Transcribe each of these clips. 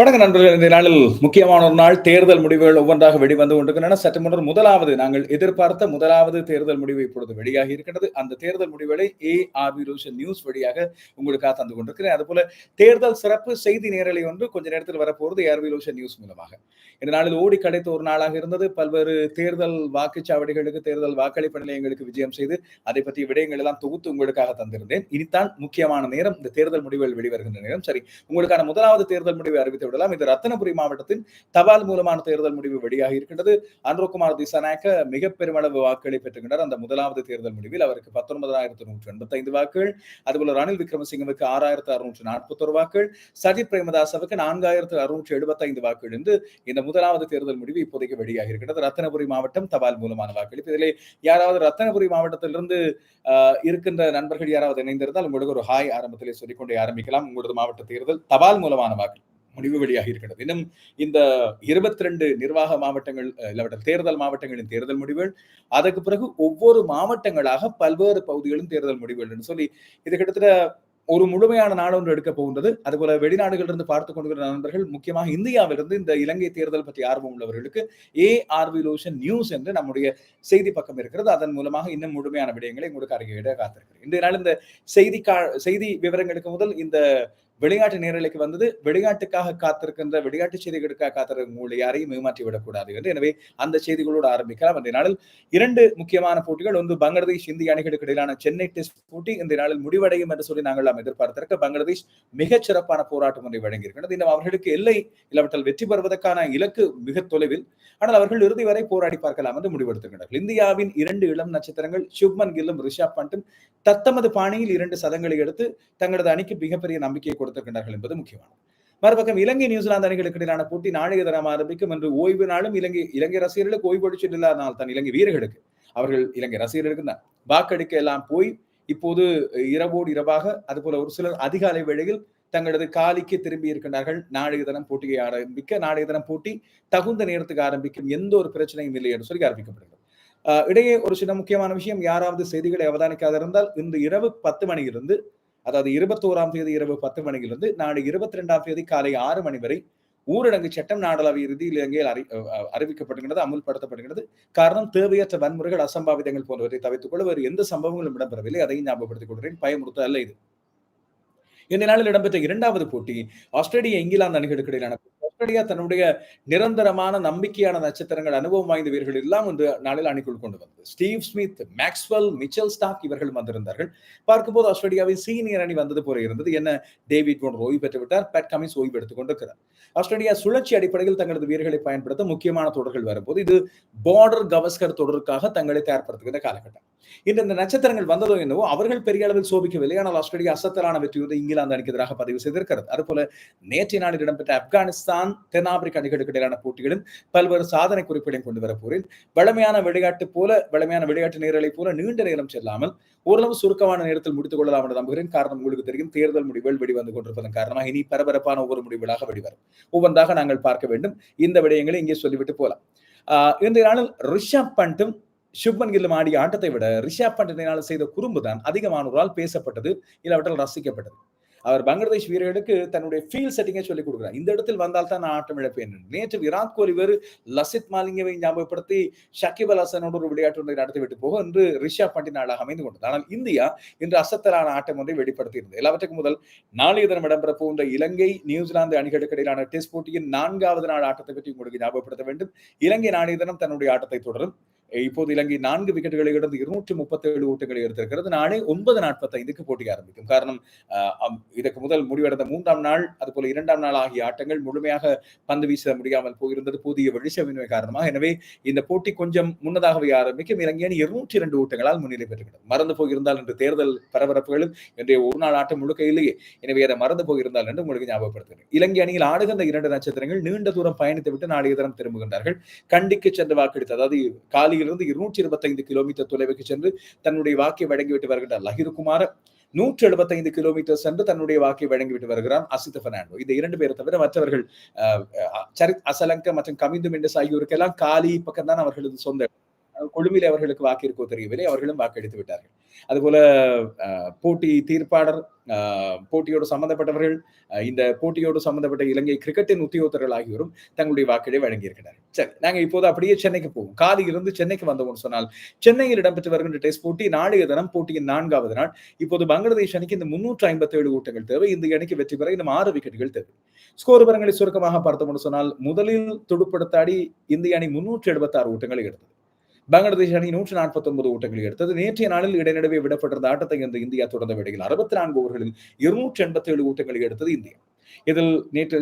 வணக்க நண்பர்கள் இந்த நாளில் முக்கியமான ஒரு நாள் தேர்தல் முடிவுகள் ஒவ்வொன்றாக வெளிவந்து கொண்டிருக்கின்றன. சற்று முன்னர் முதலாவது நாங்கள் எதிர்பார்த்த முதலாவது தேர்தல் முடிவு இப்பொழுது வெளியாகி இருக்கிறது அந்த தேர்தல் முடிவுகளை ஏ ஆர்வி ரோஷன் நியூஸ் வழியாக உங்களுக்காக தந்து கொண்டிருக்கிறேன். அதுபோல தேர்தல் சிறப்பு செய்தி நேரலை ஒன்று கொஞ்ச நேரத்தில் வரப்போகிறது ஏஆர்வி ரோஷன் நியூஸ் மூலமாக. இந்த நாளில் ஓடி கிடைத்த ஒரு நாளாக இருந்தது. பல்வேறு தேர்தல் வாக்குச்சாவடிகளுக்கு தேர்தல் வாக்களிப்பு நிலையங்களுக்கு விஜயம் செய்து அதை பற்றிய விடயங்கள் எல்லாம் தொகுத்து உங்களுக்காக தந்திருந்தேன். இனித்தான் முக்கியமான நேரம் இந்த தேர்தல் முடிவுகள் வெளிவருகின்ற நேரம். சரி உங்களுக்கான முதலாவது தேர்தல் முடிவை அறிவித்து விடலாம். இது ரத்தனபுரி மாவட்டத்தின் தபால் மூலமான தேர்தல் முடிவு வெளியாகி இருக்கின்றது. அன்ரோகுமார் திசாநாயக்க மிக பெருமளவு வாக்குகளை பெற்றுகின்றார் அந்த முதலாவது தேர்தல் முடிவில் அவருக்கு பத்தொன்பதாயிரத்து நூற்று எண்பத்தி ஐந்து வாக்குகள் அதுபோல ரணில் விக்ரமசிங்கவுக்கு ஆறாயிரத்து அறுநூற்று நாற்பத்தொரு வாக்குகள் சஜித் பிரேமதாசவுக்கு நான்காயிரத்து அறுநூற்று எழுபத்தி ஐந்து வாக்குகள் என்று இந்த முதலாவது தேர்தல் முடிவு இப்போதைக்கு வெளியாக இருக்கின்றது. ரத்தனபுரி மாவட்டம் தபால் மூலமான வாக்களிப்பு இதிலே யாராவது ரத்தனபுரி மாவட்டத்திலிருந்து இருக்கின்ற நண்பர்கள் யாராவது இணைந்திருந்தால் உங்களுக்கு ஒரு ஹாய் ஆரம்பத்திலே சொல்லிக்கொண்டே ஆரம்பிக்கலாம். உங்களது மாவட்ட தேர்தல் தபால் மூலமான வாக்கு முடிவு வெளியாக இருக்கிறது. இன்னும் இந்த இருபத்தி ரெண்டு நிர்வாக மாவட்டங்கள் இல்லாவிட்டால் தேர்தல் மாவட்டங்களின் தேர்தல் முடிவுகள் அதற்கு பிறகு ஒவ்வொரு மாவட்டங்களாக பல்வேறு பகுதிகளும் தேர்தல் முடிவுகள் என்று சொல்லி இது கிட்டத்தட்ட ஒரு முழுமையான நாடு ஒன்று எடுக்க போகின்றது. அதுபோல வெளிநாடுகளிலிருந்து பார்த்து கொண்டிருக்கிற நண்பர்கள் முக்கியமாக இந்தியாவிலிருந்து இந்த இலங்கை தேர்தல் பற்றி ஆர்வம் உள்ளவர்களுக்கு ஏ ஆர்வி லோஷன் நியூஸ் என்று நம்முடைய செய்தி பக்கம் இருக்கிறது. அதன் மூலமாக இன்னும் முழுமையான விடயங்களை உங்களுக்கு அறிக்கையிட காத்திருக்கிறேன். இன்றைய நாள் இந்த செய்தி கா செய்தி விவரங்களுக்கு முதல் இந்த வெளிநாட்டு நேரலைக்கு வந்தது வெளிநாட்டுக்காக காத்திருக்கின்ற விளையாட்டு செய்திகளுக்காக காத்திருக்கும் உங்களை யாரையும் ஏமாற்றி விடக்கூடாது என்று. எனவே அந்த செய்திகளோடு ஆரம்பிக்கலாம். அந்த நாளில் இரண்டு முக்கியமான போட்டிகள். ஒன்று பங்களாதேஷ் இந்திய அணிகளுக்கு இடையிலான சென்னை டெஸ்ட் போட்டி. இந்த நாளில் முடிவடையும் என்று சொல்லி நாங்கள் நாம் எதிர்பார்த்திருக்க பங்களாதேஷ் மிகச் சிறப்பான போராட்டம் ஒன்றை வழங்கியிருக்கிறது இன்னும் அவர்களுக்கு எல்லை இல்லாவிட்டால் வெற்றி பெறுவதற்கான இலக்கு மிக தொலைவில். ஆனால் அவர்கள் இறுதி வரை போராடி பார்க்கலாம் என்று முடிவெடுத்துகின்றனர் இந்தியாவின் இரண்டு இளம் நட்சத்திரங்கள் சுப்மன் கில்லும் ரிஷாப் பண்டும் தத்தமது பாணியில் இரண்டு சதங்களை எடுத்து தங்களது அணிக்கு மிகப்பெரிய நம்பிக்கை கொடுத்து கொடுத்திருக்கின்றார்கள் என்பது முக்கியமானது. மறுபக்கம் இலங்கை நியூசிலாந்து அணிகளுக்கு இடையிலான போட்டி நாளைய தினம் ஆரம்பிக்கும் என்று ஓய்வு நாளும் இலங்கை இலங்கை ரசிகர்களுக்கு ஓய்வு அடிச்சுட்டு இல்லாத தான் இலங்கை வீரர்களுக்கு. அவர்கள் இலங்கை ரசிகர்களுக்கு தான். வாக்கெடுக்க எல்லாம் போய் இப்போது இரவோடு இரவாக அதுபோல ஒரு சிலர் அதிகாலை வேளையில் தங்களது காலிக்கு திரும்பி இருக்கின்றார்கள். நாளைய தினம் போட்டியை ஆரம்பிக்க நாளைய தினம் போட்டி தகுந்த நேரத்துக்கு ஆரம்பிக்கும் எந்த ஒரு பிரச்சனையும் இல்லை என்று சொல்லி ஆரம்பிக்கப்படுகிறது இடையே ஒரு சின்ன முக்கியமான விஷயம் யாராவது செய்திகளை அவதானிக்காத இருந்தால் இன்று இரவு பத்து மணியிலிருந்து அதாவது இருபத்தோராம் தேதி இரவு பத்து மணியிலிருந்து நாளை இருபத்தி ரெண்டாம் தேதி காலை ஆறு மணி வரை ஊரடங்கு சட்டம் நாடளாவிய ரீதியில் இலங்கையில் அறி அறிவிக்கப்படுகிறது அமுல்படுத்தப்படுகிறது காரணம் தேவையற்ற வன்முறைகள் அசம்பாவிதங்கள் போன்றவற்றை தவிர்த்துக் கொள்ள வேறு எந்த சம்பவங்களும் இடம்பெறவில்லை. அதையும் ஞாபகப்படுத்திக் கொள்கிறேன். பயமுறுத்த அல்ல இது. இந்த நாளில் இடம்பெற்ற இரண்டாவது போட்டி ஆஸ்திரேலிய இங்கிலாந்து அணிகளுக்கு இடையிலான ஆஸ்திரேலியா தன்னுடைய நிரந்தரமான நம்பிக்கையான நட்சத்திரங்கள் அனுபவம் வாய்ந்த வீரர்கள் எல்லாம் இந்த நாளில் அணிக்குள் கொண்டு வந்தது. Steve Smith Maxwell Mitchell Starc இவர்கள் வந்திருந்தார்கள். பார்க்கும்போது ஆஸ்திரேலியாவின் சீனியர் அணி வந்தது போல இருந்தது. என்ன? டேவிட் போன்ற ஓய்வு பெற்று விட்டார். பேட் கமின்ஸ் ஓய்வு எடுத்துக் கொண்டிருக்கிறார். ஆஸ்திரேலியா சுழற்சி அடிப்படையில் தங்களது வீரர்களை பயன்படுத்த முக்கியமான தொடர்கள் வரும்போது இது பார்டர் கவஸ்கர் தொடருக்காக தங்களை தயார்படுத்துகிற காலகட்டம். இன்று இந்த நட்சத்திரங்கள் வந்ததோ என்னவோ அவர்கள் பெரிய அளவில் சோபிக்கவில்லை. ஆனால் ஆஸ்திரேலியா அசத்தலான வெற்றியோடு இங்கிலாந்து அணிக்கு எதிராக பதிவு செய்திருக்கிறது. அதுபோல நேற்றைய நாளில் இடம்பெற்ற ஆப்கானிஸ்தான் தென்னாப்பிரிக்க அணிகளுக்கு இடையிலான போட்டிகளும் பல்வேறு சாதனை குறிப்பீடையும் கொண்டு வரப்போரில் வளமையான விளையாட்டு போல வளமையான விளையாட்டு நேரலை போல நீண்ட நேரம் செல்லாமல் ஓரளவு சுருக்கமான நேரத்தில் முடித்துக் கொள்ளலாம் என்று நம்புகிறேன். காரணம் உங்களுக்கு தெரியும் தேர்தல் முடிவுகள் வெளிவந்து கொண்டிருப்பதன் காரணமாக இனி பரபரப்பான ஒவ்வொரு முடிவுகளாக வெளிவரும் ஒவ்வொன்றாக நாங்கள் பார்க்க வேண்டும். இந்த விடயங்களை இங்கே சொல்லிவிட்டு போலாம் இந்த நாளில் ரிஷப் பண்டும் சுப்மன் கில்லும் ஆடிய ஆட்டத்தை விட ரிஷப் பண்டினால் செய்த குறும்பு தான் அதிகமானவரால் பேசப்பட்டது இல்லாவற்றால் ரசிக்கப்பட்டது. அவர் பங்களாதேஷ் வீரர்களுக்கு தன்னுடைய ஃபீல் செட்டிங்கை சொல்லிக் கொடுக்குறார். இந்த இடத்தில் வந்தால் தான் நான் ஆட்டம் இழப்பேன் நேற்று விராட் கோலி வேறு லசித் மாலிங்கவை ஞாபகப்படுத்தி ஷக்கிப் அல் ஹசனோடு ஒரு விளையாட்டு ஒன்றை நடத்தி விட்டு போக என்று ரிஷப் பண்டி நாளாக அமைந்து கொண்டது. ஆனால் இந்தியா இன்று அசத்தலான ஆட்டம் ஒன்றை வெளிப்படுத்தியிருந்தது. எல்லாவற்றுக்கும் முதல் நாளைய தினம் இடம்பெற போகின்ற இலங்கை நியூசிலாந்து அணிகளுக்கு இடையிலான டெஸ்ட் போட்டியின் நான்காவது நாள் ஆட்டத்தை பற்றி உங்களுக்கு ஞாபகப்படுத்த வேண்டும். இலங்கை நாளைய தினம் தன்னுடைய ஆட்டத்தை தொடரும். இப்போது இலங்கை நான்கு விக்கெட்டுகளை இழந்து இருநூற்றி முப்பத்தி ஏழு ஓட்டங்களை எடுத்திருக்கிறது. நாளை ஒன்பது நாற்பத்தி ஐந்துக்கு போட்டி ஆரம்பிக்கும். காரணம் இதற்கு முதல் முடிவடைந்த மூன்றாம் நாள் அதுபோல இரண்டாம் நாள் ஆகிய ஆட்டங்கள் முழுமையாக பந்து வீச முடியாமல் போயிருந்தது. புதிய வெளிச்சமின்மை காரணமாக. எனவே இந்த போட்டி கொஞ்சம் முன்னதாகவே ஆரம்பிக்கும். இலங்கை அணி இருநூற்றி இரண்டு ஓட்டங்களால் முன்னிலை பெற்றுகிறது. மறந்து போயிருந்தால் என்று தேர்தல் பரபரப்புகளும் இன்றைய ஒரு நாள் ஆட்டம் முழுக்க இல்லையே. எனவே அதை மறந்து போயிருந்தால் என்று உங்களுக்கு ஞாபகப்படுத்துகிறேன். இலங்கை அணியில் ஆடுகின்ற இரண்டு நட்சத்திரங்கள் நீண்ட தூரம் பயணித்து விட்டு நாளைய தினம் திரும்புகின்றார்கள். கண்டிக்கு சென்று வாக்களித்து அதாவது காலி இருந்து இருநூற்றி இருபத்தைந்து கிலோமீட்டர் தொலைவுக்கு சென்று தன்னுடைய வாக்கை வழங்கிவிட்டு வருகின்றார் லஹிருகுமார் நூற்றி எழுபத்தைந்து கிலோமீட்டர் சென்று தன்னுடைய வாக்கை வழங்கிவிட்டு வருகிறார் அசித் பெர்னாண்டோ. இந்த இரண்டு பேரை தவிர மற்றவர்கள் சரித் அசலங்க மற்றும் கமிந்து மெண்டஸ் ஆகியோருக்கெல்லாம் காலி பக்கம் தான் அவர்களது சொந்த கொழும்பில் அவர்களுக்கு வாக்கு இருக்கோ தெரியவில்லை. அவர்களும் வாக்கெடுத்து விட்டார்கள். அதுபோல போட்டி தீர்ப்பாளர் போட்டியோடு சம்பந்தப்பட்டவர்கள் இந்த போட்டியோடு சம்பந்தப்பட்ட இலங்கை கிரிக்கெட்டின் உத்தியோகத்தர்கள் ஆகியோரும் தங்களுடைய வாக்களை வழங்கியிருக்கிறார்கள். சரி நாங்க இப்போது அப்படியே சென்னைக்கு போவோம். காலையிலிருந்து சென்னைக்கு வந்தோம்னு சொன்னால் சென்னையில் இடம்பெற்று வருகின்ற டெஸ்ட் போட்டி நாளைய தினம் போட்டியின் நான்காவது நாள். இப்போது பங்களாதேஷ் அணிக்கு இந்த முன்னூற்றி ஐம்பத்தி ஏழு ஊட்டங்கள் தேவை. இந்த அணிக்கு வெற்றி பெற இன்னும் ஆறு விக்கெட்டுகள் தேவை. ஸ்கோர் விவரங்களை சுருக்கமாக பார்த்தோம்னு சொன்னால் முதலில் துடுப்படுத்தாடி இந்திய அணி முன்னூற்றி எழுபத்தி ஆறு ஊட்டங்களை எடுத்தது. பங்களாதேஷ் அணி நூற்றி நாற்பத்தி ஒன்பது ஓட்டங்களை எடுத்தது. நேற்றைய நாளில் இடைநடுவே விடப்பட்டிருந்த ஆட்டத்தை இந்த இந்தியா தொடர்ந்த வேடையில் அறுபத்தி நான்கு ஓவர்களில் இருநூற்றி எண்பத்தி ஏழு ஓட்டங்களை எடுத்தது இந்தியா. இதில் நேற்று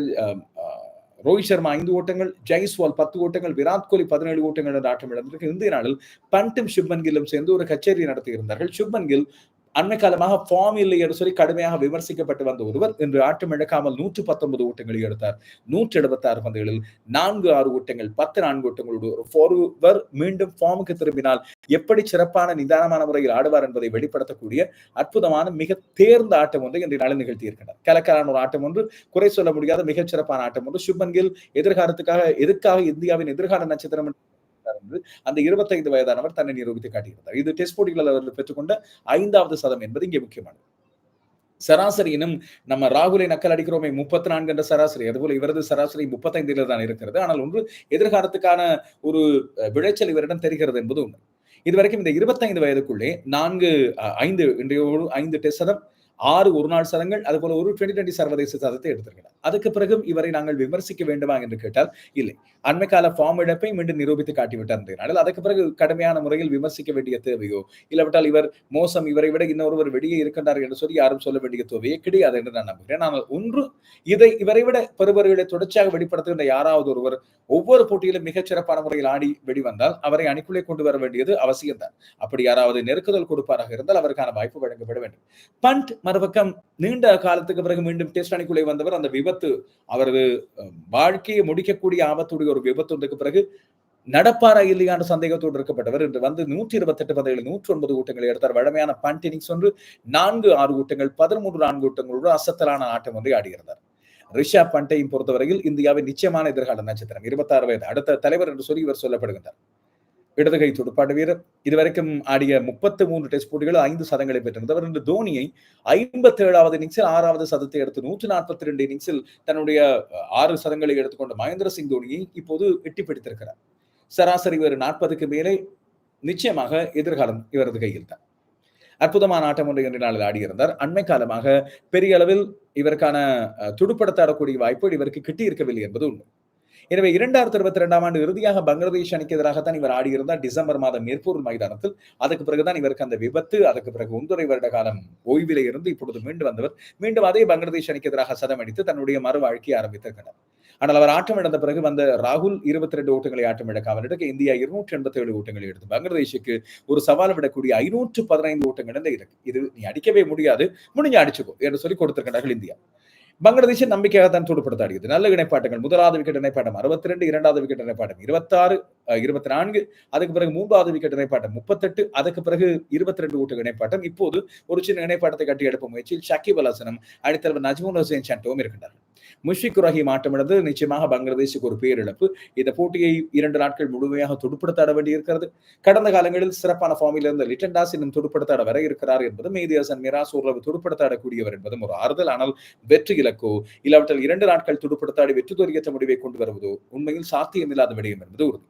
ரோஹித் சர்மா ஐந்து ஓட்டங்கள் ஜெய்ஸ்வால் பத்து ஓட்டங்கள் விராட் கோலி பதினேழு ஓட்டங்கள் என்ற ஆட்டம் இழந்திருக்கு. இந்திய நாளில் பண்டும் சுப்மன் கில்லும் சேர்ந்து ஒரு கச்சேரி நடத்தியிருந்தார்கள். சுப்மன் கில் அண்மை காலமாக ஃபார்ம் இல்லை என்று சொல்லி கடுமையாக விமர்சிக்கப்பட்டு வந்த ஒருவர் இன்று ஆட்டம் இழக்காமல் நூற்று பத்தொன்பது ஓட்டங்களை எடுத்தார். நூற்றி எழுபத்தி ஆறு பந்துகளில் நான்கு ஆறு ஓட்டங்கள் பத்து நான்கு ஓட்டங்களோடு ஒரு ஃபார்வர் மீண்டும் ஃபார்முக்கு திரும்பினால் எப்படி சிறப்பான நிதானமான முறையில் ஆடுவார் என்பதை வெளிப்படுத்தக்கூடிய அற்புதமான மிக தேர்ந்த ஆட்டம் ஒன்று இன்றைய நாளில் நிகழ்த்தியிருக்கிறார். கலக்கலான ஒரு ஆட்டம் ஒன்று குறை சொல்ல முடியாத மிகச் சிறப்பான ஆட்டம் ஒன்று. சுப்மன் கில் எதிர்காலத்துக்காக எதுக்காக இந்தியாவின் எதிர்கால நட்சத்திரம் என்று அந்த இருபத்தைந்து வயதானவர் தன்னை நிரூபித்து காட்டியிருந்தார். இது டெஸ்ட் போட்டிகளில் அவர் பெற்றுக்கொண்ட ஐந்தாவது சதம் என்பது இங்கே முக்கியமானது. சராசரியினும் நம்ம ராகுலை நக்கல் அடிக்கிறோமே முப்பத்தி நான்கு என்ற சராசரி அதுபோல இவரது சராசரி முப்பத்தைந்தில தான் இருக்கிறது. ஆனால் ஒன்று எதிர்காலத்துக்கான ஒரு விளைச்சல் இவரிடம் தெரிகிறது என்பது உண்மை. இதுவரைக்கும் இந்த இருபத்தைந்து வயதுக்குள்ளே நான்கு ஐந்து இன்றைய ஐந்து டெஸ்ட் சதம் ஆறு ஒரு நாள் சதங்கள் அது போல ஒரு டுவெண்டி டுவெண்டி சர்வதேச சதத்தை எடுத்திருக்கிறார். அதுக்கு பிறகு இவரை நாங்கள் விமர்சிக்க வேண்டுமா என்று கேட்டால் இல்லை. அண்மை கால ஃபார்ம் இழப்பை மீண்டும் நிரூபித்து காட்டிவிட்டார் அதுக்கு பிறகு கடுமையான முறையில் விமர்சிக்க வேண்டிய தேவையோ இல்லாவிட்டால் இவர் மோசம் இவரை விட இன்னொருவர் வெளியே இருக்கின்றார் என்று சொல்லி யாரும் சொல்ல வேண்டிய தேவையே கிடையாது என்று நான் நம்புகிறேன். ஆனால் ஒன்று இதை இவரை விட பெறுபவர்களை தொடர்ச்சியாக வெளிப்படுத்துகின்ற யாராவது ஒருவர் ஒவ்வொரு போட்டியிலும் மிகச் சிறப்பான முறையில் ஆடி வெளிவந்தால் அவரை அணிக்குள்ளே கொண்டு வர வேண்டியது அவசியம்தான். அப்படி யாராவது நெருக்குதல் கொடுப்பாராக இருந்தால் அவருக்கான வாய்ப்பு வழங்கப்பட வேண்டும். பண்ட் மறுபக்கம் நீண்ட காலத்துக்கு பிறகு மீண்டும் டெஸ்ட் அணிக்குள்ளே வந்தவர் அந்த விபத்து அவரது வாழ்க்கையை முடிக்கக்கூடிய ஆபத்துடைய ஒரு விபத்து வந்ததுக்கு பிறகு நடப்பாரா இல்லையான சந்தேகத்தோடு இருக்கப்பட்டவர். இன்று வந்து நூற்றி இருபத்தி எட்டு நூற்றி ஒன்பது ஊட்டங்களை எடுத்தார். வழமையான பண்டினிக்ஸ் ஒன்று நான்கு ஆறு ஊட்டங்கள் பதிமூன்று நான்கு ஊட்டங்களோடு அசத்தலான ஆட்டம் ஒன்றை ஆடியிருந்தார். ரிஷா பண்டையும் பொறுத்தவரையில் இந்தியாவின் நிச்சயமான எதிர்கால நட்சத்திரம். இருபத்தாறு வயது. அடுத்த தலைவர் என்று சொல்லி இவர் சொல்லப்படுகின்றார். இடதுகை துடுப்பாட்ட வீரர். இதுவரைக்கும் ஆடிய முப்பத்தி மூன்று டெஸ்ட் போட்டிகளும் ஐந்து சதங்களை பெற்றிருந்தவர். இன்று தோனியை ஐம்பத்தி ஏழாவது இன்னிங்ஸில் ஆறாவது சதத்தை எடுத்து நூற்றி நாற்பத்தி ரெண்டு இன்னிங்ஸில் தன்னுடைய ஆறு சதங்களை எடுத்துக்கொண்ட மகேந்திர சிங் தோனியை இப்போது எட்டி பிடித்திருக்கிறார். சராசரி ஒரு நாற்பதுக்கு மேலே நிச்சயமாக எதிர்காலம் இவரது கையில் தான். அற்புதமான ஆட்டம் ஒன்று என்று நாளில் ஆடியிருந்தார். அண்மை காலமாக பெரிய அளவில் இவருக்கான துடுப்படுத்தாடக்கூடிய வாய்ப்பு இவருக்கு கிட்டி இருக்கவில்லை என்பது உண்மை. எனவே இரண்டாயிரத்தி இருபத்தி ரெண்டாம் ஆண்டு இறுதியாக பங்களாதேஷ் அணிக்கு எதிராகத்தான் இவர் ஆடியிருந்தார். டிசம்பர் மாதம் மேற்பூர் மைதானத்தில். அதுக்கு பிறகுதான் இவருக்கு அந்த விபத்து அதுக்கு பிறகு ஒன்றரை வருட காலம் ஓய்விலே இருந்து இப்பொழுது மீண்டு வந்தவர். மீண்டும் அதே பங்களாதேஷ் அணிக்கு எதிராக சதம் அடித்து தன்னுடைய மறு வாழ்க்கையை ஆரம்பித்திருக்கிறார். ஆனால் அவர் ஆட்டம் இழந்த பிறகு வந்த ராகுல் இருபத்தி ரெண்டு ஓட்டங்களை ஆட்டம் இழக்க அவர் எடுக்க இந்தியா இருநூற்றி எண்பத்தி ஏழு ஓட்டங்களை எடுத்து பங்களாதேஷுக்கு ஒரு சவால் விடக்கூடிய ஐநூற்று பதினைந்து ஓட்டங்கள் இருக்கு. இது நீ அடிக்கவே முடியாது. முடிஞ்சு அடிச்சுக்கோ என்று சொல்லி கொடுத்திருக்கிறார்கள் இந்தியா. பங்களாதேஷ் நம்பிக்கையாக தான் துடுப்படுத்தாடியது நல்ல இணைப்பாட்டங்கள். முதலாவது விக்கெட் இணைப்பாட்டம் அறுபத்தி ரெண்டு இரண்டாவது விக்கெட் இணைப்பாட்டம் இருபத்தாறு இருபத்தி நான்கு அதுக்கு பிறகு மூன்றாவது விக்கெட் இணைப்பாட்டம் முப்பத்தெட்டு. அதுக்கு பிறகு இருபத்தி ரெண்டு ஓட்டு இணைப்பாட்டம். இப்போது ஒரு சின்ன இணைப்பாட்டத்தை கட்டி எடுப்ப முயற்சியில் ஷக்கீப் அலாசனம் அணித்தலைவர் நஜ்முல் ஹுசேன் சண்டோவும் இருக்கின்றார்கள் முஷிக் ரஹீம் ஆட்டமிழந்து நிச்சயமாக பங்களாதேஷுக்கு ஒரு பேரிழப்பு. இந்த போட்டியை இரண்டு நாட்கள் முழுமையாக துடுப்படுத்தாட வேண்டியிருக்கிறது. கடந்த காலங்களில் சிறப்பான ஃபார்மில் இருந்த லிட்டன் டாஸ் இன்னும் துடுப்படுத்தாட வர இருக்கிறார் என்பதும் மேதியாசன் மிராஸ் ஓரளவு துடுப்படுத்தாடக்கூடியவர் என்பதும் ஒரு ஆறுதல். ஆனால் வெற்றி இலக்கோ இல்லாவற்றில் இரண்டு நாட்கள் துடுப்படுத்தாடி வெற்றி தோல்வியற்ற முடிவை கொண்டு வருவதோ உண்மையில் சாத்தியமில்லாத விடயம் என்பது உறுதி.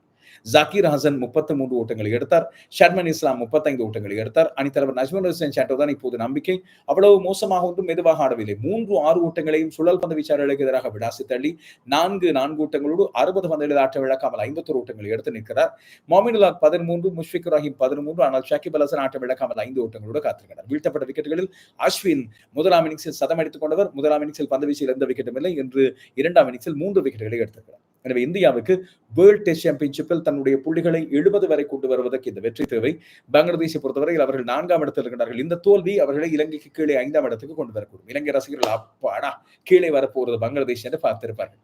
ஜாக்கீர் ஹசன் முப்பத்தி மூன்று ஓட்டங்களை எடுத்தார். ஷர்மன் இஸ்லாம் முப்பத்தைந்து ஓட்டங்களை எடுத்தார். அணித்தலைவர் நஜ்மன் ஹுசேன் சாட்டோ தான் இப்போது நம்பிக்கை. அவ்வளவு மோசமாக ஒன்றும் மெதுவாக ஆடவில்லை. மூன்று ஆறு ஓட்டங்களையும் சுழல் பந்து வீச்சாளர்களுக்கு எதிராக விடாசி தள்ளி நான்கு நான்கு ஓட்டங்களோடு அறுபது பந்துகளில் ஆற்ற விளக்காமல் ஐம்பத்தொரு ஓட்டங்களை எடுத்து நிற்கிறார். மோமினுலாக் பதிமூன்று முஷ்பிக் ரஹீம் பதிமூன்று ஆனால் ஷாக்கிப் அலசன் ஆட்ட விளக்காமல் ஐந்து ஓட்டங்களோடு காத்திருக்கிறார். வீழ்த்தப்பட்ட விக்கெட்டுகளில் அஸ்வின் முதலாம் இன்னிங்ஸில் சதம் அடித்துக் கொண்டவர். முதலாம் இன்னிங்ஸில் பந்து வீச்சில் எந்த விக்கெட்டும் இல்லை என்று இரண்டாம் இன்னிங்ஸில் மூன்று விக்கெட்டுகளை எடுத்திருக்கிறார். எனவே இந்தியாவுக்கு வேர்ல்ட் டெஸ்ட் சாம்பியன்ஷிப்பில் தன்னுடைய புள்ளிகளை எழுபது வரை கொண்டு வருவதற்கு இந்த வெற்றி தேவை. பங்களாதேஷை பொறுத்தவரையில் அவர்கள் நான்காம் இடத்தில் இருக்கிறார்கள் இந்த தோல்வி அவர்களை இலங்கைக்கு கீழே ஐந்தாம் இடத்துக்கு கொண்டு வரக்கூடும். இலங்கை ரசிகர்கள் அப்பாடா கீழே வரப்போறது பங்களாதேஷ் என்று பார்த்திருப்பார்கள்.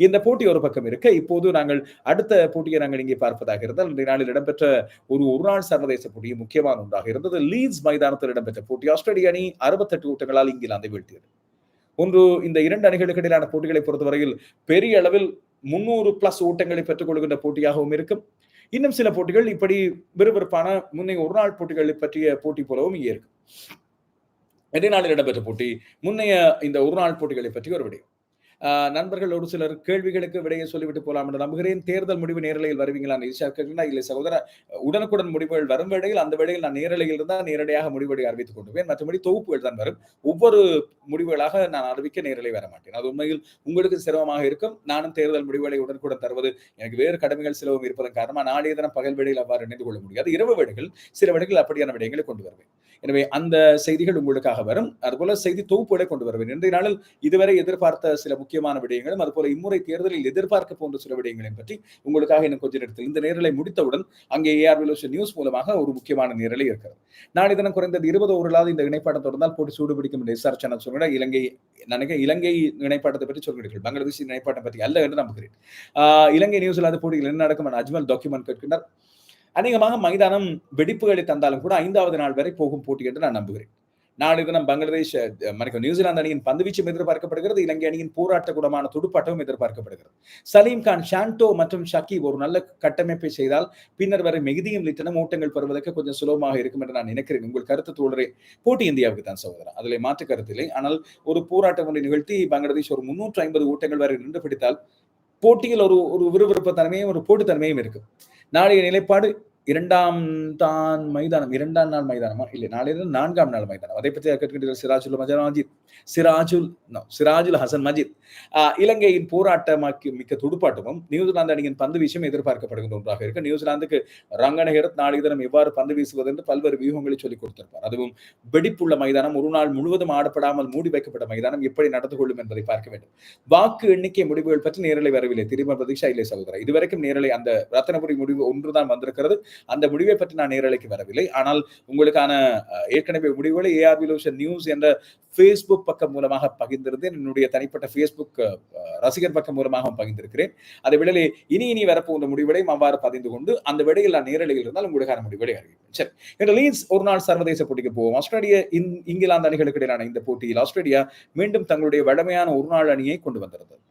இந்த போட்டி ஒரு பக்கம் இருக்க இப்போது நாங்கள் அடுத்த போட்டியை நாங்கள் இங்கே பார்ப்பதாக இருந்தால் இன்றைய நாளில் இடம்பெற்ற ஒரு ஒரு நாள் சர்வதேச போட்டி முக்கியமான ஒன்றாக இருந்தது. லீட்ஸ் மைதானத்தில் இடம்பெற்ற போட்டி ஆஸ்திரேலிய அணி அறுபத்தெட்டு ஓட்டங்களால் இங்கிலாந்தை வீழ்த்தியது. ஒன்று இந்த இரண்டு அணிகளுக்கு இடையிலான போட்டிகளை பொறுத்தவரையில் பெரிய அளவில் முன்னூறு பிளஸ் ஓட்டங்களை பெற்றுக் கொள்கின்ற போட்டியாகவும் இருக்கும். இன்னும் சில போட்டிகள் இப்படி விறுவிறுப்பான முன்னைய ஒரு நாள் போட்டிகளை பற்றிய போட்டி போலவும் இங்கே இருக்கும் இடைநாளில் இடம்பெற்ற போட்டி முன்னைய இந்த ஒரு நாள் போட்டிகளை பற்றி ஒரு விடயம். நண்பர்கள் ஒரு சிலர் கேள்விகளுக்கு விடையை சொல்லிவிட்டு போலாம் என்று நம்புகிறேன். தேர்தல் முடிவு நேரலையில் வருவீங்களா இல்லை சகோதர உடனுக்குடன் முடிவுகள் வரும் வேளையில் அந்த வேளையில் நான் நேரலையில் இருந்தால் நேரடியாக முடிவுகளை அறிவித்துக் கொண்டுவேன். மற்றபடி தொகுப்புகள் தான் வரும். ஒவ்வொரு முடிவுகளாக நான் அறிவிக்க நேரலை வர மாட்டேன். அது உண்மையில் உங்களுக்கு சிரமமாக இருக்கும். நானும் தேர்தல் முடிவுகளை உடனுக்குடன் தருவது எனக்கு வேறு கடமைகள் சிலவும் இருப்பதன் காரணமாக நாளைய தினம் பகல் வேளையில் அவ்வாறு இணைந்து கொள்ள முடியாது. இரவு வேளைகள் சில வேளைகள் அப்படியான விடயங்களை கொண்டு வருவேன். எனவே அந்த செய்திகள் உங்களுக்காக வரும். அதுபோல செய்தி தொகுப்புகளை கொண்டு வருவேன். இன்றைய நாளில் இதுவரை எதிர்பார்த்த சில முக்கியமான விடயங்களும் அதுபோல இம்முறை தேர்தலில் எதிர்பார்க்க போன்ற சில விடயங்களையும் பற்றி உங்களுக்காக இன்னும் கொஞ்ச நேரத்தில் இந்த நேரலை முடித்தவுடன் அங்கே ஏஆர் விலோஷன் நியூஸ் மூலமாக ஒரு முக்கியமான நேரலை இருக்கிறது. நாளை தினம் குறைந்தது இருபது ஓவர்களாவது இந்த இணைப்பாட்டம் தொடர்ந்தால் போட்டு சூடு பிடிக்கும் என்று எஸ்ஆர் சேனல் சொல்கிற இலங்கை நினைக்க இலங்கை இணைப்பாட்டத்தை பற்றி சொல்கிறீர்கள். பங்களாதேஷ் இணைப்பாட்டம் பற்றி அல்ல என்று நம்புகிறேன். ஆஹ் இலங்கை நியூசிலாந்து போட்டிகள் என்ன நடக்கும் என அஜ்மல் டாக்குமெண்ட் கேட்கின்றார். அநேகமாக மைதானம் வெடிப்புகளை தந்தாலும் கூட ஐந்தாவது நாள் வரை போகும் போட்டி என்று நான் நம்புகிறேன். நாளை தினம் பங்களாதேஷ் மறைக்க நியூசிலாந்து அணியின் பந்துவீச்சும் எதிர்பார்க்கப்படுகிறது. இலங்கை அணியின் போராட்ட குணமான துடுப்பாட்டமும் எதிர்பார்க்கப்படுகிறது. சலீம் கான் ஷாண்டோ மற்றும் ஷக்கீப் ஒரு நல்ல கட்டமைப்பை செய்தால் பின்னர் வரை மிகுதியும் லிட்டனும் ஓட்டங்கள் பெறுவதற்கு கொஞ்சம் சுலபமாக இருக்கும் என்று நான் நினைக்கிறேன். உங்கள் கருத்து தோழரே போட்டி இந்தியாவுக்கு தான் சகோதரர் அதில் மாற்று கருத்தில்லை ஆனால் ஒரு போராட்டம் ஒன்றை நிகழ்த்தி பங்களாதேஷ் ஒரு முன்னூற்று ஐம்பது ஓட்டங்கள் வரை நின்று பிடித்தால் போட்டியில் ஒரு ஒரு விறுவிறுப்பு தன்மையும் ஒரு போட்டித்தன்மையும் இருக்கு. நாளைய நிலைப்பாடு இரண்டாம் தான் மைதானம் இரண்டாம் நாள் மைதானமா? இல்லை நாளைய நான்காம் நாள் மைதானம். அதை பற்றி கேட்கின்றீர்கள்? சிராஜுல் மஜித். சிராஜுல் சிராஜுல் ஹசன் மஜித். இலங்கையின் போராட்டமாக்கி மிக்க துடுப்பாட்டமும் நியூசிலாந்து அணியின் பந்து வீச்சும் எதிர்பார்க்கப்படுகின்ற ஒன்றாக இருக்கு. நியூசிலாந்துக்கு ரங்கநகரத் நாளை தினம் எவ்வாறு பந்து வீசுவது என்று பல்வேறு வியூகங்களை சொல்லிக் கொடுத்திருப்பார். அதுவும் வெடிப்புள்ள மைதானம் ஒரு நாள் முழுவதும் ஆடப்படாமல் மூடி வைக்கப்பட்ட மைதானம் எப்படி நடந்து கொள்ளும் என்பதை பார்க்க வேண்டும். வாக்கு எண்ணிக்கை முடிவுகள் பற்றி நேரலை வரவில்லை. திரும்ப பிரதீஷா இல்லை சகோதரா. இதுவரைக்கும் நேரலை அந்த ரத்தனபுரி முடிவு ஒன்றுதான் வந்திருக்கிறது. அந்த முடிவை பற்றி நான் நேரலைக்கு வரவில்லை. ஆனால் உங்களுக்கான ஏற்கனவே முடிவுகளை ஏஆர் நியூஸ் என்ற ஃபேஸ்புக் பக்கம் மூலமாக பகிர்ந்திருந்தேன். என்னுடைய தனிப்பட்ட ஃபேஸ்புக் ரசிகர் பக்கம் மூலமாக பகிர்ந்திருக்கிறேன். அதை விடலே இனி இனி வரப்போன்ற முடிவுகளையும் அவ்வாறு பதிந்து கொண்டு அந்த விடையில் நான் நேரலையில் இருந்தால் உங்களுக்கான முடிவுகளை அறிவிப்பேன். சரி. இந்த லீட்ஸ் ஒரு நாள் சர்வதேச போட்டிக்கு போவோம். ஆஸ்திரேலிய இங்கிலாந்து அணிகளுக்கு இடையிலான இந்த போட்டியில் ஆஸ்திரேலியா மீண்டும் தங்களுடைய வடமையான ஒரு நாள் அணியை கொண்டு வந்திருந்தது.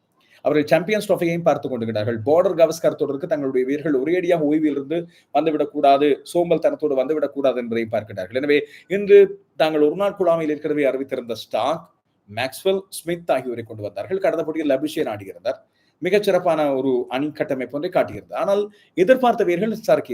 அவர்கள் சாம்பியன்ஸ் ட்ரோஃபியையும் பார்த்து கொண்டிருக்கிறார்கள். பார்டர் கவஸ்கர் தொடருக்கு தங்களுடைய வீரர்கள் ஒரேடியாக ஓய்விலிருந்து வந்துவிடக்கூடாது சோம்பல் தனத்தோடு வந்துவிடக்கூடாது என்பதை பார்க்கிறார்கள். எனவே இன்று தாங்கள் ஒரு நாள் குழாமையில் இருக்கிறதை அறிவித்திருந்த ஸ்டாக் மேக்ஸ்வெல் ஸ்மித் ஆகியோரை கொண்டு வந்தார்கள். கடந்த போட்டியில் லபிஷேன் ஆடியிருந்தார் மிகச் சிறப்பான ஒரு அணி கட்டமைப்பு ஒன்றை காட்டியிருந்தார். ஆனால் எதிர்பார்த்த வீரர்கள் சறுக்கி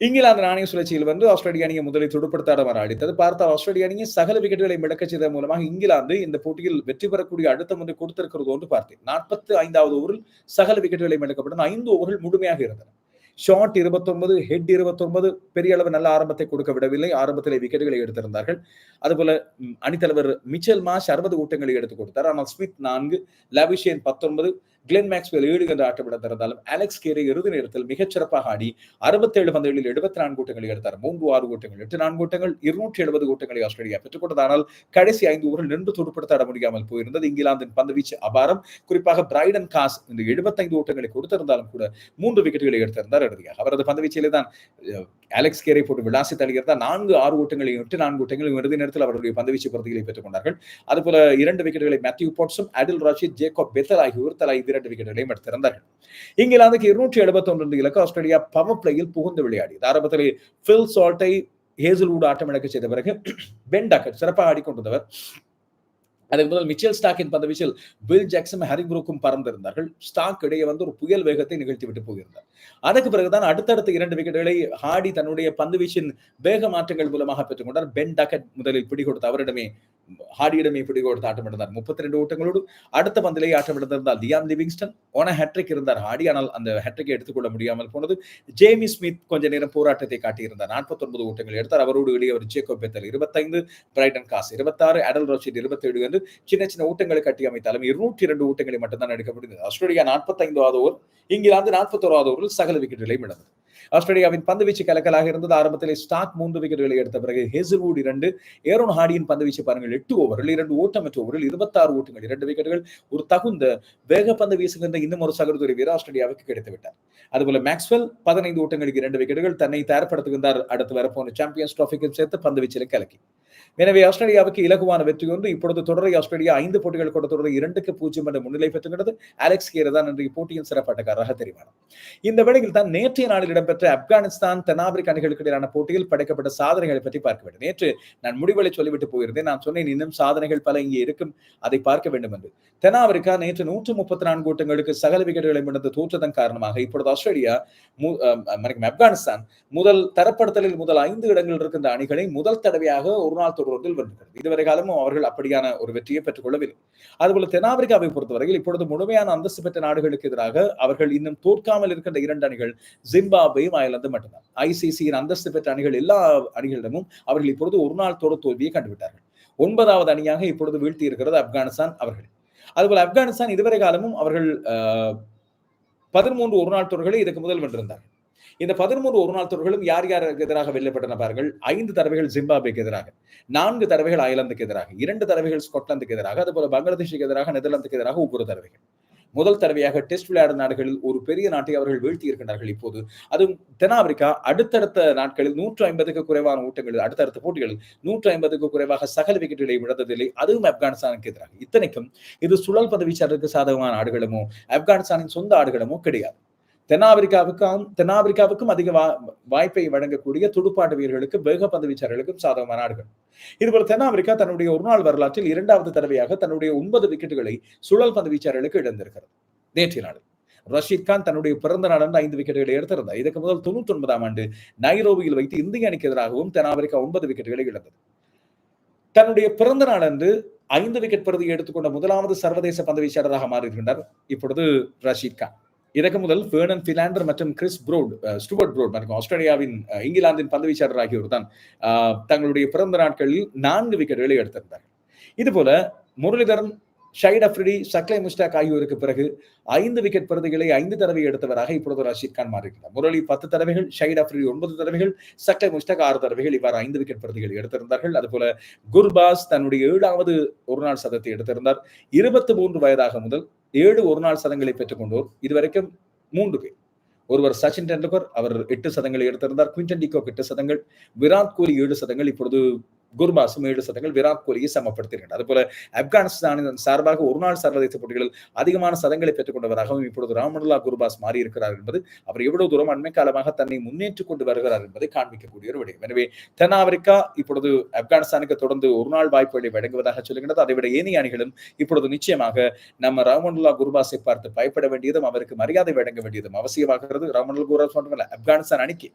இங்கிலாந்து நாணய சுழற்சியில் வந்து ஆஸ்திரேலிய அணியை முதலில் துடுப்படுத்தாட வர அடித்தது. பார்த்த ஆஸ்திரேலிய அணியை சகல விக்கெட்டுகளை மிடக்கச் செய்ததன் மூலமாக இங்கிலாந்து இந்த போட்டியில் வெற்றி பெறக்கூடிய அழுத்தம் ஒன்று கொடுத்திருக்கிறது என்று பார்த்தேன். நாற்பத்தி ஐந்தாவது ஓவரில் சகல விக்கெட்டுகளை மிடக்கப்படும் ஐந்து ஓவர்கள் முழுமையாக இருந்தன. ஷார்ட் இருபத்தொன்பது ஹெட் இருபத்தொன்பது பெரிய அளவு நல்ல ஆரம்பத்தை கொடுக்க விடவில்லை. ஆரம்பத்தில் விக்கெட்டுகளை எடுத்திருந்தார்கள். அதுபோல அணித்தலைவர் மிச்சல் மாஷ் அறுபது கூட்டங்களை எடுத்துக் கொடுத்தார். ஆனால் ஸ்மித் நான்கு லவிஷேன் பத்தொன்பது கிளென் மேக்ஸ்வெல் ஏழு என்று திறந்தாலும் அலெக்ஸ் கேரி இறுதி நேரத்தில் மிகச் சிறப்பாக ஆடி அறுபத்தேழு பந்துகளில் எழுபத்தி நான்கு கூட்டங்களை எடுத்தார். மூன்று ஆறு கூட்டங்கள் எட்டு நான்கு கூட்டங்கள் இருநூற்றி எழுபது கூட்டங்களை ஆஸ்திரேலியா பெற்றுக் கொண்டதானால் கடைசி ஐந்து ஓவரில் நின்று துடுப்படுத்த முடியாமல் போயிருந்தது. இங்கிலாந்தின் பந்துவீச்சு அபாரம். குறிப்பாக பிரைடன் காஸ் இந்த எழுபத்தைந்து ஓட்டங்களை கொடுத்திருந்தாலும் கூட மூன்று விக்கெட்டுகளை எடுத்திருந்தார் இறுதியாக. அவரது பந்துவீச்சிலே தான் அலெக்ஸ் கேரை போட்டு விளாசி தழுகிறதா நான்கு ஆறு ஓட்டங்களையும் எட்டு நான்கு ஓட்டங்களையும் இறுதி நேரத்தில் அவருடைய பந்துவீச்சு பிரதிகளை பெற்றுக் கொண்டார்கள். அதுபோல இரண்டு விக்கெட்டுகளை மேத்யூ போட்ஸும் அடில் ராஷித் ஜேக்கப் பெத்தல் ஆகியோர் தலா இரண்டு விக்கெட்டுகளையும் எடுத்திருந்தார்கள் இங்கிலாந்துக்கு இருநூற்றி எழுபத்தி ஒன்று இலக்கு. ஆஸ்திரேலியா பவர் பிளேயில் புகுந்து விளையாடியது. ஆரம்பத்தில் ஃபில் சால்ட்டை ஹேசல்வுட் ஆட்டம் இழக்க செய்த பிறகு பென் டக்கட் சிறப்பாக ஆடிக்கொண்டிருந்தவர். அதற்கு முதல் மிச்சல் ஸ்டாக்கின் பந்த வீச்சில் பில் ஜாக்சன் ஹரி புரூக்கும் பறந்திருந்தார்கள். ஸ்டாக் இடையே வந்து ஒரு புயல் வேகத்தை நிகழ்த்தி விட்டு போயிருந்தார். அதற்கு பிறகுதான் அடுத்தடுத்த இரண்டு விக்கெட்டுகளை ஹாடி தன்னுடைய பந்து வீச்சின் வேக மாற்றங்கள் மூலமாக பெற்றுக்கொண்டார். பென் டக்கட் முதலில் பிடி கொடுத்த அவரிடமே ஹாடியிடமே பிடி கொடுத்து ஆட்டமிழந்தார் முப்பத்தி ரெண்டு ஓட்டங்களோடு அடுத்த பந்திலேயே ஆட்டமிழந்திருந்தால் தியான் லிவிங்ஸ்டன். ஓன ஹேட்ரிக் இருந்தார் ஹாடி. ஆனால் அந்த ஹேட்ரிக்கை எடுத்துக்கொள்ள முடியாமல் போனது ஜேமி ஸ்மித் கொஞ்ச நேரம் போராட்டத்தை காட்டியிருந்தார். நாற்பத்தி ஒன்பது ஓட்டங்கள் எடுத்தார். அவரோடு வெளியே ஜேக்கோ பெத்தல் இருபத்தைந்து பிரைடன் காஸ் இருபத்தாறு அடல் ரோஷிட் இருபத்தி ஏழு என்று சின்ன சின்ன ஓட்டங்களை கட்டி அமைத்தாலும் இருநூற்றி இரண்டு ஊட்டங்களை மட்டும்தான் எடுக்க முடிந்தது. ஆஸ்திரேலியா நாற்பத்தி ஓவர் இங்கிலாந்து நாற்பத்தோராவது ஓவரில் சகல விக்கெட்டுகளையும் இழந்தது ஆஸ்திரேலியாவின் பந்துவீச்சு கலக்கலாக இருந்தது. ஆரம்பத்தில் ஸ்டாக் மூன்று விக்கெட்டுகளை எடுத்த பிறகு ஹேசல்வுட் இரண்டு ஏரோன் ஹாடியின் பந்துவீச்சு பாருங்கள் எட்டு ஓவரில் இரண்டு ஓட்டமற்ற ஓவரில் இருபத்தாறு ஓட்டங்கள் இரண்டு விக்கெட்டுகள் ஒரு தகுந்த வேக பந்து வீசுகின்ற இன்னும் ஒரு சகோதரி வீரர் ஆஸ்திரேலியாவுக்கு கிடைத்து விட்டார். அதுபோல மேக்ஸ்வெல் பதினைந்து ஓட்டங்களுக்கு இரண்டு விக்கெட்டுகள் தன்னை தயார்படுத்துகின்றார். அடுத்து வரப்போன சாம்பியன்ஸ் டிராஃபிக்கும் சேர்த்து பந்துவீச்சில் கலக்கி. எனவே ஆஸ்திரேலியாவுக்கு இலகுவான வெற்றி ஒன்று இப்பொழுது தொடரை ஆஸ்திரேலியா ஐந்து போட்டிகள் கொண்ட தொடரை இரண்டுக்கு பூஜ்ஜியம் என்ற முன்னிலை பெற்றுகிறது அலெக்ஸ் கேர் தான் இன்றைய போட்டியின் சிறப்பாட்டக்காரராக தெரிவார் இந்த வேளையில் தான் நேற்றைய நாளில் இடம்பெற்ற ஆப்கானிஸ்தான் தென்னாப்பிரிக்க அணிகளுக்கு இடையிலான போட்டியில் படைக்கப்பட்ட சாதனைகளை பற்றி பார்க்க வேண்டும். நேற்று நான் முடிவுகளை சொல்லிவிட்டு போயிருந்தேன். நான் சொன்னேன் இன்னும் சாதனைகள் பல இங்கே இருக்கும். அதை பார்க்க வேண்டும் என்று. தென்னாப்பிரிக்கா நேற்று நூற்று முப்பத்தி நான்கு ஓட்டங்களுக்கு சகல விக்கெட்டுகளை இழந்து தோற்றதன் காரணமாக இப்பொழுது ஆஸ்திரேலியா ஆப்கானிஸ்தான் முதல் தரப்படுத்தலில் முதல் ஐந்து இடங்களில் இருக்கின்ற அணிகளை முதல் தடவையாக ஒரு நாள் தொடர்பில் வென்றுகிறது இதுவரை காலமும் அவர்கள் அப்படியான ஒரு வெற்றியை பெற்றுக் கொள்ளவில்லை அதுபோல தென்னாப்பிரிக்காவை பொறுத்தவரையில் இப்பொழுது முழுமையான அந்தஸ்து பெற்ற நாடுகளுக்கு எதிராக அவர்கள் இன்னும் தோற்காமல் இருக்கின்ற இரண்டு அணிகள் ஜிம்பாபேயும் அயர்லாந்து மட்டும்தான். ஐசிசியின் அந்தஸ்து பெற்ற அணிகள் எல்லா அணிகளிடமும் அவர்கள் இப்பொழுது ஒரு நாள் தொடர் தோல்வியை கண்டுவிட்டார்கள். ஒன்பதாவது அணியாக இப்பொழுது வீழ்த்தி இருக்கிறது ஆப்கானிஸ்தான் அவர்கள். அதுபோல ஆப்கானிஸ்தான் இதுவரை காலமும் அவர்கள் பதிமூன்று ஒரு நாள் தொடர்களை இதுக்கு முதல் வென்றிருந்தார்கள். இந்த பதிமூன்று ஒரு நாள் தொடர்களும் யார் யாருக்கு எதிராக வெல்லப்பட்டன பாருங்கள்? ஐந்து தடவைகள் ஜிம்பாபேக்கு எதிராக நான்கு தடவைகள் அயர்லாந்துக்கு எதிராக இரண்டு தடவைகள் ஸ்காட்லாந்துக்கு எதிராக அதுபோல பங்களாதேஷுக்கு எதிராக நெதர்லாந்துக்கு எதிராக ஒவ்வொரு தடவைகள். முதல் தடவையாக டெஸ்ட் விளையாடும் நாடுகளில் ஒரு பெரிய நாட்டை அவர்கள் வீழ்த்தி இருக்கின்றார்கள் இப்போது. அதுவும் தென்னாப்பிரிக்கா அடுத்தடுத்த நாட்களில் நூற்று ஐம்பதுக்கு குறைவான ஊட்டங்களில் அடுத்தடுத்த போட்டிகளில் நூற்று ஐம்பதுக்கு குறைவாக சகல விக்கெட்டுகளை விழுந்ததில்லை அதுவும் ஆப்கானிஸ்தானுக்கு எதிராக. இத்தனைக்கும் இது சுழல் பதவிச்சாருக்கு சாதகமான ஆடுகளமோ ஆப்கானிஸ்தானின் சொந்த ஆடுகளமோ கிடையாது. தென்னாப்பிரிக்காவுக்கும் தென்னாப்பிரிக்காவுக்கும் அதிக வாய்ப்பை வழங்கக்கூடிய துடுப்பாட்ட வீரர்களுக்கும் வேக பந்து வீச்சாளர்களுக்கும் சாதகமான நாடுகள் இதுபோல தென்னாப்பிரிக்கா தன்னுடைய ஒருநாள் வரலாற்றில் இரண்டாவது தடவையாக தன்னுடைய ஒன்பது விக்கெட்டுகளை சுழல் பந்து வீச்சாளர்களுக்கு இழந்திருக்கிறது. நேற்றைய நாள் ரஷீத் கான் தன்னுடைய பிறந்த நாளன்று ஐந்து விக்கெட்டுகளை எடுத்திருந்தார். இதுக்கு முதல் தொண்ணூத்தி ஒன்பதாம் ஆண்டு நைரோபியில் வைத்து இந்திய அணிக்கு எதிராகவும் தென்னாப்பிரிக்கா ஒன்பது விக்கெட்டுகளை இழந்தது. தன்னுடைய பிறந்த நாளன்று ஐந்து விக்கெட் பிரதியை எடுத்துக்கொண்ட முதலாவது சர்வதேச பந்து வீச்சாளராக மாறியிருக்கின்றார் இப்பொழுது ரஷீத் கான். இதற்கு முதல் பேர்னன் பிலாண்டர் மற்றும் கிறிஸ் ப்ரோட் ஸ்டுவர்ட் ப்ரோட் மற்றும் ஆஸ்திரேலியாவின் இங்கிலாந்தின் பந்து வீச்சாளர் ஆகியோர் தான் தங்களுடைய பிறந்த நாட்களில் நான்கு விக்கெட்டுகளை எடுத்திருந்தார்கள். இதுபோல முரளிதரன் ஷைட் அப்ரிடி சக்லை முஸ்டாக் ஆகியோருக்கு பிறகு ஐந்து விக்கெட் பிரதிகளை ஐந்து தடவை எடுத்தவராக இப்பொழுது ரஷீத் கான் மாறியிருக்கிறார். முரளி பத்து தடவைகள் ஷைட் அப்ரிடி ஒன்பது தடவைகள் சக்லை முஸ்டாக் ஆறு தடவைகள் இவ்வாறு ஐந்து விக்கெட் பிரதிகளை எடுத்திருந்தார்கள். அதுபோல குர்பாஸ் தன்னுடைய ஏழாவது ஒரு நாள் சதத்தை எடுத்திருந்தார். இருபத்தி மூன்று வயதாக முதல் ஏழு ஒரு நாள் சதங்களை பெற்றுக்கொண்டோர். இதுவரைக்கும் மூன்று பேர். ஒருவர் சச்சின் டெண்டுல்கர் அவர் எட்டு சதங்களை எடுத்திருந்தார். குவிண்டன் டிகோக் எட்டு சதங்கள். விராட் கோலி ஏழு சதங்கள். இப்பொழுது குர்பாஸ் ஏழு சதங்கள் விராட் கோலியை சமப்படுத்தியிருக்கிறார் அதுபோல ஆப்கானிஸ்தானின் சார்பாக ஒரு நாள் சர்வதேச போட்டிகளில் அதிகமான சதங்களை பெற்றுக்கொண்டவராகவும் இப்பொழுது ராமனுல்லா குர்பாஸ் மாறி இருக்கிறார் என்பது அவர் எவ்வளவு தூரம் அண்மை காலமாக தன்னை முன்னேற்றிக் கொண்டு வருகிறார் என்பதை காண்பிக்கக்கூடிய ஒரு விடயம். எனவே தென்னாப்பிரிக்கா இப்பொழுது ஆப்கானிஸ்தானுக்கு தொடர்ந்து ஒரு நாள் வாய்ப்புகளை வழங்குவதாக சொல்லுகின்றது அதைவிட ஏனைய அணிகளும் இப்பொழுது நிச்சயமாக நம்ம ராமனுல்லா குர்பாஸை பார்த்து பயப்பட வேண்டியதும் அவருக்கு மரியாதை வழங்க வேண்டியதும் அவசியமாகிறது. ராமனுல்லா குர்பாஸ் மட்டுமல்ல ஆப்கானிஸ்தான் அணிக்கு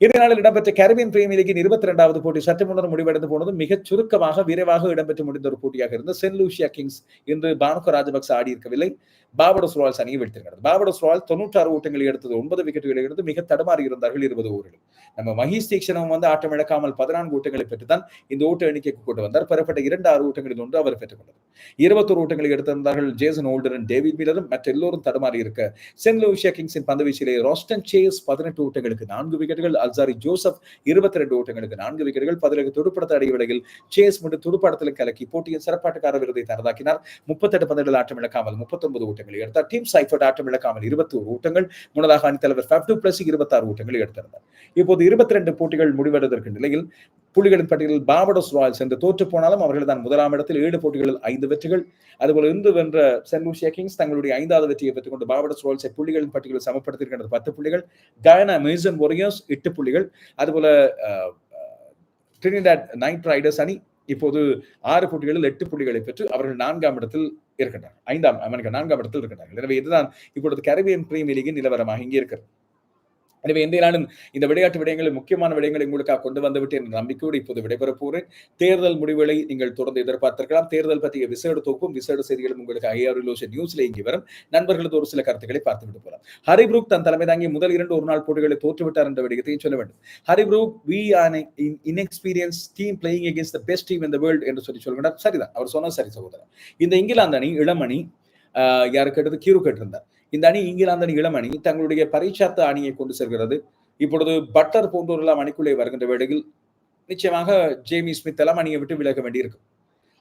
இறுதி நாளில் இடம்பெற்ற கரீபியன் பிரீமியர் லீக்கின் இருபத்தி இரண்டாவது போட்டி சற்று முன்னர் முடிவடைந்து போனது மிகச் சுருக்கமாக விரைவாக இடம்பெற்று முடிந்த ஒரு போட்டியாக இருந்த சென்ட் லூசியா கிங்ஸ் இன்று பானுக ராஜபக்ச ஆடி இருக்கவில்லை. பாபடோஸ் ராயல்ஸ் அணியை வெற்றிருக்கிறது பாபடோஸ் ராயல் தொண்ணூற்றாறு ஓட்டங்களை எடுத்தது ஒன்பது விக்கெட்டுகளை எடுத்து மிக தடுமாறி இருந்தார்கள் இருபது ஓவர்கள் நம்ம மஹீஷ் தீக்ஷணம் வந்து ஆட்டம் இழக்காமல் பதினான்கு ஓட்டங்களை பெற்றுத்தான் இந்த ஓட்ட எண்ணிக்கைக்கு கொண்டு வந்தார். பெறப்பட்ட இரண்டு ஆறு ஓட்டங்களில் ஒன்று அவர் பெற்றுக் இருபத்தோரு இருபத்தொரு ஓட்டங்களை எடுத்திருந்தார்கள் ஜேசன் ஓல்டரன் டேவிட் மீலரும் மற்ற எல்லோரும் தடுமாறி இருக்க சென்ட் லூசியா கிங்ஸின் பந்து வீச்சிலே ராஸ்டன் சேஸ் பதினெட்டு ஓட்டங்களுக்கு நான்கு விக்கெட்டுகள் அல்சாரி ஜோசப் இருபத்தி ரெண்டு ஓட்டங்களுக்கு நான்கு விக்கெட்டுகள் பதினெட்டு துடுப்படுத்த அடிவடையில் சேஸ் மற்றும் துடுப்பாடத்தில் கலக்கி போட்டியின் சிறப்பாட்டுக்கார விருதை தரதாக்கினார். முப்பத்தெட்டு பந்துகள் ஆட்டம் இழக்காமல் முப்பத்தொன்பது ஓட்டங்களை எடுத்தார். டீம் சைஃபர்ட் ஆட்டம் இழக்காமல் இருபத்தி ஒரு ஓட்டங்கள் முன்னதாக அணித்தலைவர் ஃபெப்டு பிளஸ் இருபத்தாறு ஓட்டங்களை எடுத்திருந்தார். இப்போது இருபத்தி ரெண்டு போட்டிகள் முடிவடைவதற்கு நிலையில் புள்ளிகளின் பட்டியலில் பாபடோஸ் ராயல்ஸ் என்று தோற்று போனாலும் அவர்கள் தான் முதலாம் இடத்தில் ஏழு போட்டிகளில் ஐந்து வெற்றிகள். அதுபோல இந்து வென்ற சென்ட் லூசியா கிங்ஸ் தங்களுடைய ஐந்தாவது வெற்றியை பெற்றுக் கொண்டு பாபடோஸ் ராயல்ஸை புள்ளிகளின் பட்டியலில் சமப்படுத்தியிருக்கின்றது. பத்து புள்ளிகள் கயனா மேசன் ஒரியோஸ் எட்டு புள்ளிகள் அதுபோல ட்ரினிடாட் நைட் ரைடர்ஸ் அணி இப்போது ஆறு போட்டிகளில் எட்டு புள்ளிகளை பெற்று அவர்கள் நான்காம் இடத்தில் இருக்கின்றனர். ஐந்தாம் நான்காம் இடத்தில் இருக்கின்றார்கள். எனவே இதுதான் இப்பொழுது கரேபியன் பிரீமியர் லீகின் நிலவரமாக இங்கே இருக்கிறது. எனவே இந்த இந்த விளையாட்டு விடயங்களில் முக்கியமான விடயங்களை உங்களுக்காக கொண்டு வந்துவிட்டு என்ற நம்பிக்கையோடு இப்போது விடைபெறப் போகிறேன். தேர்தல் முடிவுகளை நீங்கள் தொடர்ந்து எதிர்பார்த்திருக்கலாம். தேர்தல் பற்றிய விசேட தொகுப்பும் விசேட செய்திகளும் உங்களுக்கு ஐஆர் லோஷன் நியூஸ்ல இங்கே வரும். நண்பர்களது ஒரு சில கருத்துக்களை பார்த்து விட்டு போகலாம். ஹரிப்ரூக் தன் தலைமை தாங்கி முதல் இரண்டு ஒரு நாள் போட்டிகளை தோற்றுவிட்டார் என்ற விடயத்தையும் சொல்ல வேண்டும். Harry Brook we an inexperience team playing against the best team இந்த வேர்ல்டு என்று சொல்லி சொல்கிறார் சரிதான் அவர் சொன்னால் சரி சகோதரர். இந்த இங்கிலாந்து அணி இளமணி யாரு கேட்டது? கியூ கேட்டிருந்தார். இந்த அணி இங்கிலாந்து அணி இளம் அணி தங்களுடைய பரீட்சாத்த அணியை கொண்டு செல்கிறது. இப்பொழுது பட்டர் போன்றோரெல்லாம் அணிக்குள்ளே வருகின்ற வேளையில் நிச்சயமாக ஜேமி ஸ்மித் எல்லாம் அணியை விட்டு விலக வேண்டியிருக்கும்.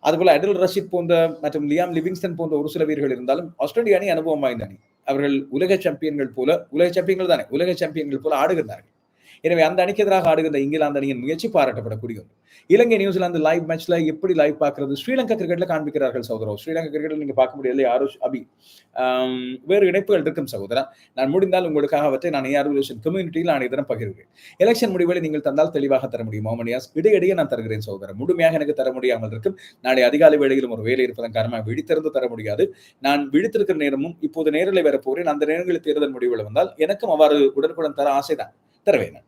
அதுபோல அடல் ரஷீத் போன்ற மற்றும் லியாம் லிவிங்ஸ்டன் போன்ற ஒரு சில வீரர்கள் இருந்தாலும் ஆஸ்திரேலிய அணி அனுபவம் வாய்ந்த அணி. அவர்கள் உலக சாம்பியன்கள் போல உலக சாம்பியன்கள் தானே உலக சாம்பியன்கள் போல ஆடுகிறார்கள் எனவே அந்த அணிக்கு எதிராக ஆடுகின்ற இங்கிலாந்து அணியின் முயற்சி பாராட்டப்படக்கூடிய ஒன்று. இலங்கை நியூசிலாந்து லைவ் மேட்ச்ல எப்படி லைவ் பார்க்கறது? ஸ்ரீலங்கா கிரிக்கெட்ல காண்பிக்கிறார்கள் சகோதரோ ஸ்ரீலங்கா கிரிக்கெட்ல நீங்க பார்க்க முடியல யாரோ அபி வேறு இணைப்புகள் இருக்கும் சகோதரா. நான் முடிந்தால் உங்களுக்காக அவற்றை நான் ஏஆர் கம்யூனிட்டியில் நான் இதனம் பகிர்கிறேன். எலெக்ஷன் முடிவுகளை நீங்கள் தந்தால் தெளிவாக தர முடியும் மோமனியாஸ் இடையிடையே நான் தருகிறேன் சகோதரர் முழுமையாக எனக்கு தர முடியாமல் இருக்கும். நாளை அதிகாலை வேளையிலும் ஒரு வேலை இருப்பதன் காரணமாக விழித்திருந்து தர முடியாது. நான் விழித்திருக்கிற நேரமும் இப்போது நேரில் வரப்போகிறேன். அந்த நேரங்களில் தேர்தல் முடிவுகள் வந்தால் எனக்கும் அவ்வாறு உடனுக்குடன் தர ஆசைதான். தருவேன்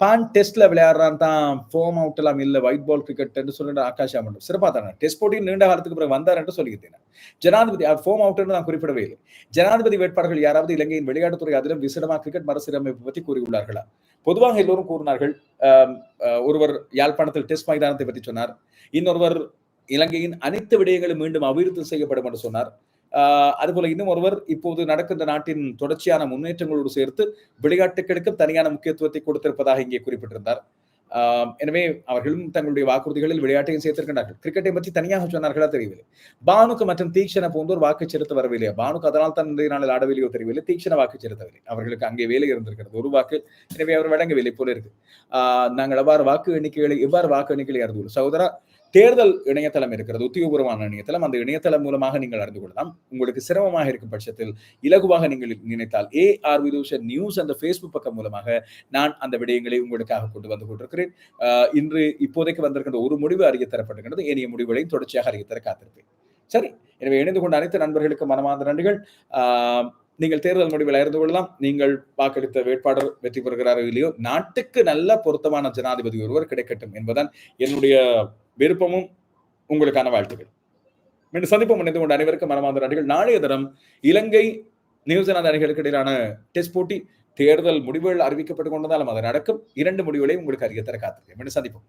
பான் டெஸ்ட்ல விளையாடுறான் தான் ஃபோம் அவுட் எல்லாம் இல்ல ஒயிட் பால் கிரிக்கெட் என்று சொல்லிட்டு ஆகாஷா மட்டும் சிறப்பா தானே? டெஸ்ட் போட்டியில் நீண்ட காலத்துக்கு பிறகு வந்தார் என்று சொல்லியிருந்தேன் ஜனாதிபதி ஃபோம் அவுட் நான் குறிப்பிடவே இல்லை. ஜனாதிபதி வேட்பாளர்கள் யாராவது இலங்கையின் விளையாட்டுத்துறை அதிலும் விசிடமா கிரிக்கெட் மறுசீரமைப்பு பற்றி கூறியுள்ளார்களா? பொதுவாக எல்லோரும் கூறினார்கள் ஒருவர் யாழ்ப்பாணத்தில் டெஸ்ட் மைதானத்தை பற்றி சொன்னார். இன்னொருவர் இலங்கையின் அனைத்து விடயங்களும் மீண்டும் அபிவிருத்தி செய்யப்படும் என்று சொன்னார். அதுபோல இன்னும் ஒருவர் இப்போது நடக்கின்ற நாட்டின் தொடர்ச்சியான முன்னேற்றங்களோடு சேர்த்து விளையாட்டுகளுக்கும் தனியான முக்கியத்துவத்தை கொடுத்திருப்பதாக இங்கே குறிப்பிட்டிருந்தார். ஆஹ் எனவே அவர்களும் தங்களுடைய வாக்குறுதிகளில் விளையாட்டையும் சேர்த்திருக்கிறார்கள் கிரிக்கெட்டை பற்றி தனியாக சொன்னார்களா தெரியவில்லை. பானுக்கு மற்றும் தீக்ஷண போன்றோர் வாக்கு செலுத்த வரவில்லையா? பானுக்கு அதனால் தான் இன்றைய நாளில் ஆடவில்லையோ தெரியவில்லை. தீக்ஷண வாக்கு செலுத்தவில்லை. அவர்களுக்கு அங்கே வேலை இருந்திருக்கிறது. ஒரு வாக்கு எனவே அவர் வழங்கவில்லை போல இருக்கு. ஆஹ் நாங்கள் எவ்வாறு வாக்கு எண்ணிக்கைகளை எவ்வாறு வாக்கு எண்ணிக்கைகளை அறிந்து சகோதரா தேர்தல் இணையதளம் இருக்கிறது உத்தியோகபூர்வமான இணையதளம். அந்த இணையதளம் மூலமாக நீங்கள் அறிந்து கொள்ளலாம். உங்களுக்கு சிரமமாக இருக்கும் பட்சத்தில் இலகுவாக நீங்கள் நினைத்தால் ஏ ஆர் விதூஷன் நியூஸ் அந்த ஃபேஸ்புக் பக்கம் மூலமாக நான் அந்த விடயங்களை உங்களுக்காக கொண்டு வந்து கொண்டிருக்கிறேன். இன்று இப்போதைக்கு வந்திருக்கின்ற ஒரு முடிவு அறிய தரப்பட்டிருக்கிறது ஏனைய முடிவுகளையும் தொடர்ச்சியாக அறிய தர காத்திருப்பேன். சரி எனவே இணைந்து கொண்ட அனைத்து நண்பர்களுக்கு மனமார்ந்த நன்றிகள். நீங்கள் தேர்தல் முடிவில் அறிந்து கொள்ளலாம். நீங்கள் வாக்களித்த வேட்பாளர் வெற்றி பெறுகிறாரோ இல்லையோ நாட்டுக்கு நல்ல பொருத்தமான ஜனாதிபதி ஒருவர் கிடைக்கட்டும் என்பதுதான் என்னுடைய விருப்பமும் உங்களுக்கான வாழ்த்துக்கள். மீண்டும் சந்திப்போம். இணைந்து கொண்ட அனைவருக்கும் மனமார்ந்த அணிகள் நாளைய தினம் இலங்கை நியூசிலாந்து அணிகளுக்கு இடையிலான டெஸ்ட் போட்டி தேர்தல் முடிவுகள் அறிவிக்கப்பட்டு கொண்டதாலும் அது நடக்கும். இரண்டு முடிவுகளையும் உங்களுக்கு அறிய தர காத்திருக்கேன் மீண்டும் சந்திப்போம்.